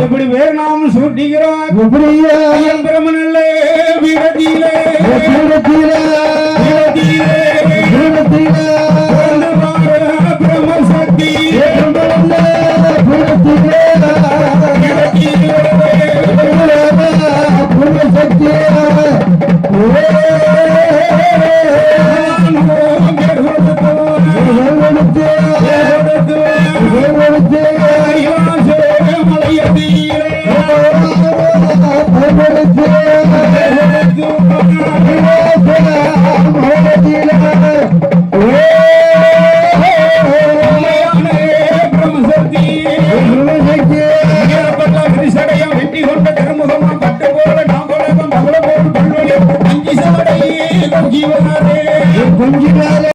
எப்படி வேறு நாம் சூட்டுகிறார் ஐயன் பொங்கினாரே பொங்கினாரே